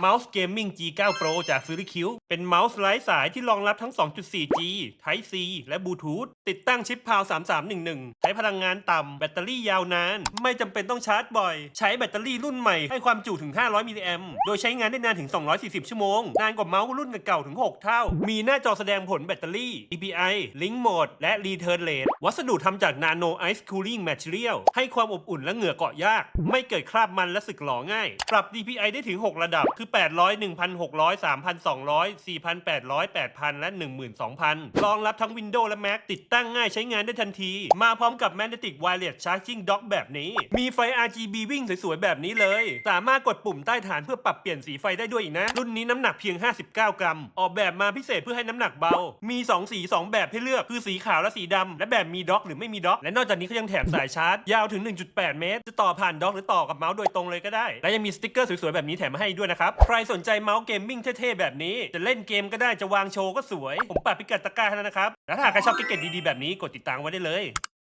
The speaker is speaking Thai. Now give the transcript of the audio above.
เมาส์ Gaming G9 Pro จากฟิลิคิวเป็นเมาส์ไร้สายที่รองรับทั้ง 2.4G Type C และบลูทูธติดตั้งชิปพาว 3311 ใช้พลังงานต่ำ แบตเตอรี่ยาวนาน ไม่จำเป็นต้องชาร์จบ่อย ใช้แบตเตอรี่รุ่นใหม่ให้ความจุถึง 500มิลลิแอมโดยใช้งานได้นานถึง 240 ชั่วโมง นานกว่าเมาส์รุ่นเก่าๆถึง 6 เท่า มีหน้าจอแสดงผลแบตเตอรี่ DPI Link Mode และ Return Rate วัสดุทำจาก Nano Ice Cooling Material ให้ความอบอุ่นและเหงื่อเกาะยาก ไม่เกิดคราบมันและสึกหลอง่าย ปรับ DPI ได้ถึง 6 ระดับคือ 800 1,600 3,200 4,800 8,000 และ 12,000 รองรับทั้ง Windows และ Mac ติดตั้งง่ายใช้งานได้ทันที มาพร้อมกับ Magnetic Wireless Charging Dock แบบนี้ มีไฟ RGB วิ่งสวยๆ แบบนี้เลย สามารถกดปุ่มใต้ฐานเพื่อปรับเปลี่ยนสีไฟได้ด้วยอีกนะ รุ่นนี้น้ำหนักเพียง 59 กรัม ออกแบบมาพิเศษเพื่อให้น้ำหนักเบา มี 2 สี 2 แบบให้เลือกคือสีขาวและสีดำและแบบมีด็อกหรือไม่มีด็อก และนอกจากนี้เขายังแถมสายชาร์จ ยาวถึง 1.8 เมตร จะต่อผ่านด็อกหรือต่อกับเมาส์โดยตรงเลยก็ได้ และยังมีสติ๊กเกอร์สวยๆแบบนี้แถมมาให้ด้วยนะครับใครสนใจเมาส์เกมมิ่งเท่ๆแบบนี้ จะเล่นเกมก็ได้จะวางโชว์ก็สวย ผมปัดพิกัดตะกร้าแล้วนะครับ แล้วถ้าใครชอบกิเกตดีๆแบบนี้กดติดตามไว้ได้เลย